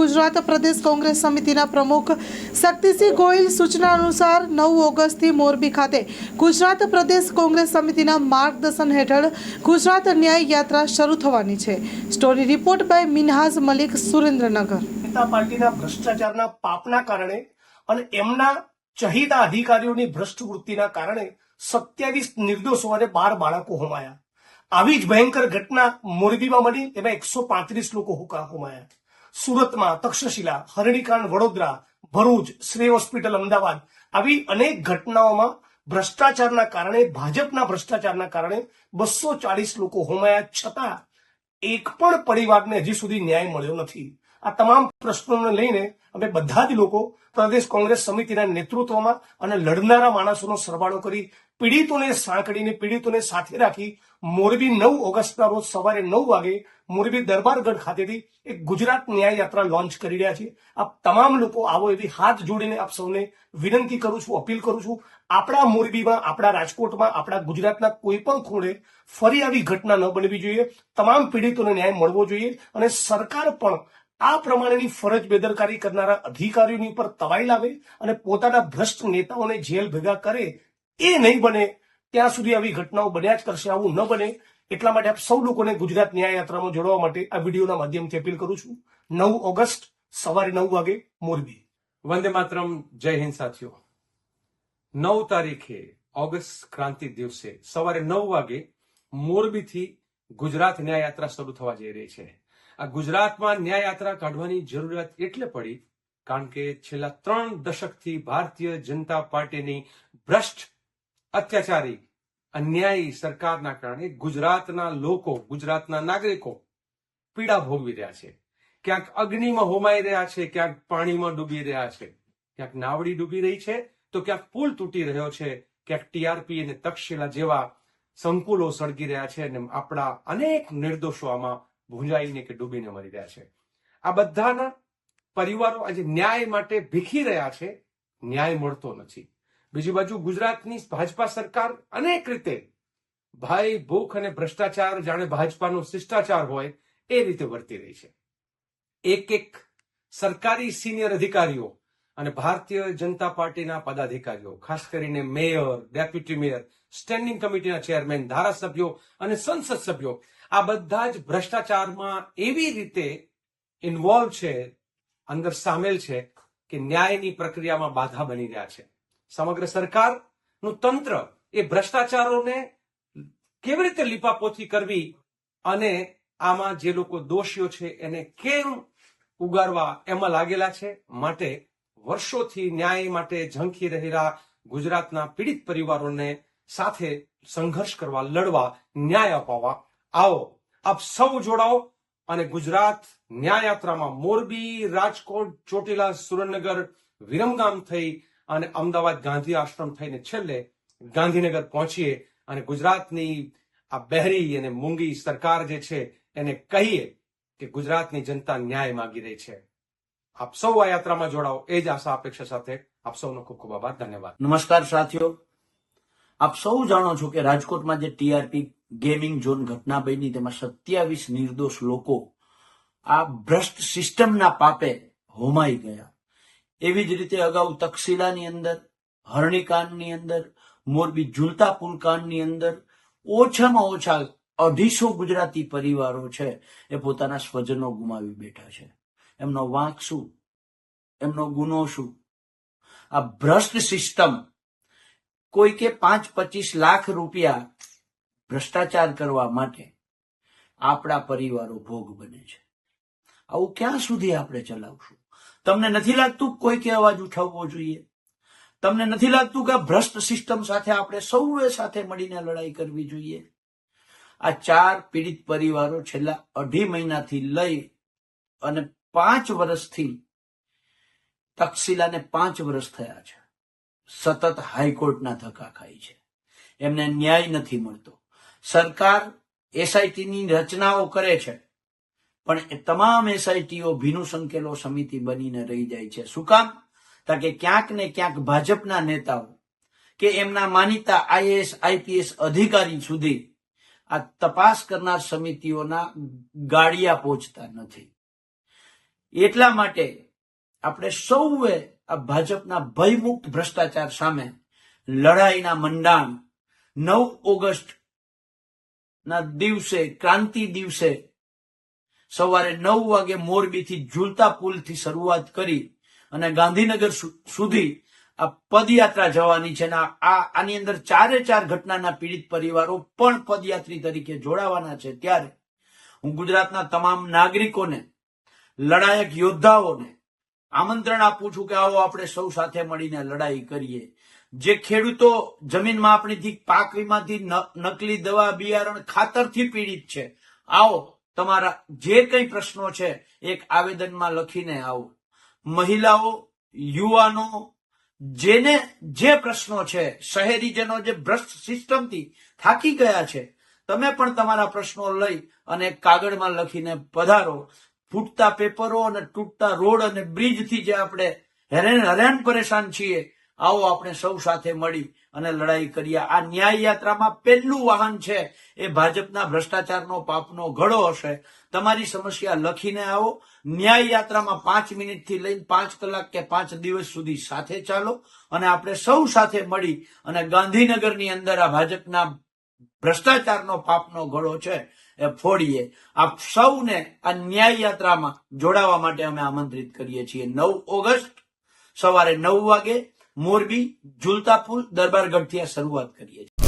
ગુજરાત પ્રદેશ કોંગ્રેસ સમિતિના પ્રમુખ શક્તિસિંહ ગોહિલ સૂચના અનુસાર નવ ઓગસ્ટથી મોરબી ખાતે ગુજરાત પ્રદેશ કોંગ્રેસ સમિતિના માર્ગદર્શન હેઠળ ગુજરાત ન્યાય યાત્રા શરૂ થવાની છે. Story report by Minhaz Malik, Surendranagar. જનતા પાર્ટીના ભ્રષ્ટાચારના પાપના કારણે અને એમના ચહિદા અધિકારીઓની ભ્રષ્ટ વૃત્તિના કારણે સત્યાવીસ નિર્દોષો અને બાર બાળકો હોમાયા. આવી જ ભયંકર ઘટના મોરબીમાં બની, એમાં એકસો પાંત્રીસ લોકો હોમાયા. સુરતમાં તક્ષશિલા હરણીકાંડ વડોદરા, ભરૂચ શ્રેય હોસ્પિટલ, અમદાવાદ આવી અનેક ઘટનાઓમાં ભ્રષ્ટાચારના કારણે, ભાજપના ભ્રષ્ટાચારના કારણે બસો ચાલીસ લોકો હોમાયા છતાં એક પણ પરિવારને હજી સુધી ન્યાય મળ્યો નથી. આ તમામ પ્રશ્નોને લઈને અમે બધા જ લોકો પ્રદેશ કોંગ્રેસ સમિતિના નેતૃત્વમાં અને લડનારા માણસોનો સરવાળો કરી પીડિતોને સાંકળીને પીડિતોને સાથે રાખી મોરબી નવ ઓગસ્ટના રોજ સવારે નવ વાગે મોરબી દરબારગઢ ખાતેથી એક ગુજરાત ન્યાય યાત્રા લોન્ચ કરી રહ્યા છે આપ તમામ લોકો આવો એવી હાથ જોડીને આપ સૌને વિનંતી કરું છું, અપીલ કરું છું, આપણા મોરબીમાં, આપણા રાજકોટમાં, આપણા ગુજરાતના કોઈ પણ ખૂણે ફરી આવી ઘટના ન બનવી જોઈએ. તમામ પીડિતોને ન્યાય મળવો જોઈએ અને સરકાર પણ આ પ્રમાણેની ફરજ બેદરકારી કરનારા અધિકારીઓની ઉપર તવાઈ લાવે અને પોતાના ભ્રષ્ટ નેતાઓને જેલ ભેગા કરે એ નહીં બને, ત્યાં સુધી આવી ઘટનાઓ બન્યા જ કરશે, આવું ન બને. એટલા માટે આપ સૌ લોકોને ગુજરાત ન્યાય યાત્રામાં જોડવા માટે આ વિડીયોના માધ્યમથી અપીલ કરું છું. નવ ઓગસ્ટ, સવારે નવ વાગે, મોરબી. વંદે માતરમ, જય હિન્દ સાથીઓ. નવ તારીખે ઓગસ્ટ ક્રાંતિ દિવસે સવારે નવ વાગે મોરબીથી ગુજરાત ન્યાય યાત્રા શરૂ થવા જઈ રહી છે. આ ગુજરાતમાં ન્યાય યાત્રા કાઢવાની જરૂરિયાત એટલે પડી કારણ કે છેલ્લા ત્રણ દશકથી ભારતીય જનતા પાર્ટીની ભ્રષ્ટ, અત્યાચારી, અન્યાયી સરકારના કારણે ગુજરાતના લોકો, ગુજરાતના નાગરિકો પીડા ભોગવી રહ્યા છે. ક્યાંક અગ્નિમાં હોમાઈ રહ્યા છે, ક્યાંક પાણીમાં ડૂબી રહ્યા છે. ક્યાંક નાવડી ડૂબી રહી છે, તો ક્યાંક પુલ તૂટી રહ્યો છે, ક્યાંક ટીઆરપી અને તક્ષશિલા જેવા સંકુલો સળગી રહ્યા છે અને આપણા અનેક નિર્દોષો આમાં ભૂંજાઈને કે ડૂબીને મરી રહ્યા છે. આ બધાના પરિવારો આજે ન્યાય માટે ભીખી રહ્યા છે, ન્યાય મળતો નથી. બીજી બાજુ ગુજરાતની ભાજપા સરકાર અનેક રીતે ભાઈ ભૂખ અને ભ્રષ્ટાચાર જાણે ભાજપાનો શિષ્ટાચાર હોય એ રીતે વર્તી રહી છે. એક એક સરકારી સિનિયર અધિકારીઓ અને ભારતીય જનતા પાર્ટીના પદાધિકારીઓ, ખાસ કરીને મેયર, ડેપ્યુટી મેયર સ્ટેન્ડિંગ કમિટીના ચેરમેન ધારાસભ્યો અને સંસદ સભ્યો, આ બધા જ ભ્રષ્ટાચારમાં એવી રીતે ઇન્વોલ્વ છે, અંદર સામેલ છે કે ન્યાયની પ્રક્રિયામાં બાધા બની રહ્યા છે. સમગ્ર સરકારનું તંત્ર એ ભ્રષ્ટાચારોને કેવી રીતે લીપાપોથી કરવી અને આમાં જે લોકો દોષીઓ છે એને કેમ ઉગારવા એમાં લાગેલા છે માટે વર્ષોથી ન્યાય માટે ઝંખી રહેલા ગુજરાતના પીડિત પરિવારોને સાથે સંઘર્ષ કરવા, લડવા, ન્યાય અપાવવા. આવો, આપ સૌ જોડાઓ અને ગુજરાત ન્યાય યાત્રામાં મોરબી, રાજકોટ, ચોટીલા, સુરેન્દ્રનગર વિરમગામ થઈ અને અમદાવાદ ગાંધી આશ્રમ થઈને છેલ્લે ગાંધીનગર પહોંચીએ અને ગુજરાતની આ બહેરી અને મૂંગી સરકાર જે છે એને કહીએ કે ગુજરાતની જનતા ન્યાય માંગી રહી છે. આપ સૌ આ યાત્રામાં જોડાઓ. એ જ આશા અપેક્ષા સાથે આપ સૌનો ખૂબ ખૂબ આભાર. ધન્યવાદ. નમસ્કાર, સાથીઓ. આપ સૌ જાણો છો કે રાજકોટમાં જે ટીઆરપી ગેમિંગ ઝોન ઘટના બની, તેમાં સત્યાવીસ નિર્દોષ લોકો આ ભ્રષ્ટ સિસ્ટમના પાપે હોમાઈ ગયા. એવી જ રીતે અગાઉ તક્ષશિલાની અંદર હરણીકાંડની અંદર, મોરબી ઝૂલતા પુલકાંડની અંદર ઓછામાં ઓછા અઢીસો ગુજરાતી પરિવારો છે એ પોતાના સ્વજનો ગુમાવી બેઠા છે. એમનો વાંક શું? એમનો ગુનો શું? આ ભ્રષ્ટ સિસ્ટમ કોઈ કે પાંચ પચીસ લાખ રૂપિયા ભ્રષ્ટાચાર કરવા માટે આપણા પરિવારો ભોગ બને છે. આવું ક્યાં સુધી આપણે ચલાવશું? તમને નથી લાગતું કોઈ કે અવાજ ઉઠાવવો જોઈએ? તમને નથી લાગતું કે ભ્રષ્ટ સિસ્ટમ સાથે આપણે સૌએ સાથે મળીને લડાઈ કરવી જોઈએ? આ ચાર પીડિત પરિવારો છેલ્લા અઢી મહિનાથી લઈ અને પાંચ વર્ષથી તક્ષશિલાને પાંચ વર્ષ થયા છે. સતત હાઈકોર્ટના ધક્કા ખાય છે. એમને ન્યાય નથી મળતો. સરકાર એસઆઈટીની રચનાઓ કરે છે, પણ એ તમામ એસઆઈટીઓ ભીનું સંકેલો સમિતિ બનીને રહી જાય છે. શું કામ? કે ક્યાંક ને ક્યાંક ભાજપના નેતાઓ કે એમના માનીતા આઈએએસ, આઈપીએસ અધિકારી સુધી આ તપાસ કરનાર સમિતિઓના ગાડિયા પહોંચતા નથી. એટલા માટે આપણે સૌએ આ ભાજપના ભયમુક્ત ભ્રષ્ટાચાર સામે લડાઈના મંડાણ નવ ઓગસ્ટ ના દિવસે, ક્રાંતિ દિવસે સવારે નવ વાગે મોરબીથી ઝૂલતા પુલથી શરૂઆત કરી અને ગાંધીનગર સુધી આ પદયાત્રા જવાની છે આની અંદર ચારે ચાર ઘટનાના પીડિત પરિવારો પણ પદયાત્રી તરીકે જોડાવાના છે. ત્યારે હું ગુજરાતના તમામ નાગરિકોને, લડાયક યોદ્ધાઓને આમંત્રણ આપું છું કે આવો આપણે સૌ સાથે મળીને લડાઈ કરીએ. જે ખેડૂતો જમીનમાં આપણીથી પાક વીમાથી નકલી દવા, બિયારણ ખાતરથી પીડિત છે, આવો તમારા જે કંઈ પ્રશ્નો છે, એક આવેદનમાં લખીને આવો. મહિલાઓ, યુવાનો, જેને જે પ્રશ્નો છે, શહેરીજનો જે ભ્રષ્ટ સિસ્ટમથી થાકી ગયા છે, તમે પણ તમારા પ્રશ્નો લઈ અને કાગળમાં લખીને પધારો. ફૂટતા પેપરો અને તૂટતા રોડ અને બ્રિજથી જે આપણે હેરાન હેરાન પરેશાન છીએ, આવો આપણે સૌ સાથે મળી અને લડાઈ કરીએ. આ ન્યાય યાત્રામાં પહેલું વાહન છે, એ ભાજપના ભ્રષ્ટાચારનો પાપનો ઘડો હશે. તમારી સમસ્યા લખીને આવો. ન્યાય યાત્રામાં પાંચ મિનિટથી લઈને પાંચ કલાક કે પાંચ દિવસ સુધી સાથે ચાલો અને આપણે સૌ સાથે મળી અને ગાંધીનગરની અંદર આ ભાજપના ભ્રષ્ટાચારનો પાપનો ઘડો છે. ફોડીએ. આપ સૌને આ ન્યાય યાત્રામાં જોડાવા માટે અમે આમંત્રિત કરીએ છીએ. નવ ઓગસ્ટ સવારે નવ વાગે મોરબી ઝુલતા પુલ દરબારગઢથી આ શરૂઆત કરીએ છીએ.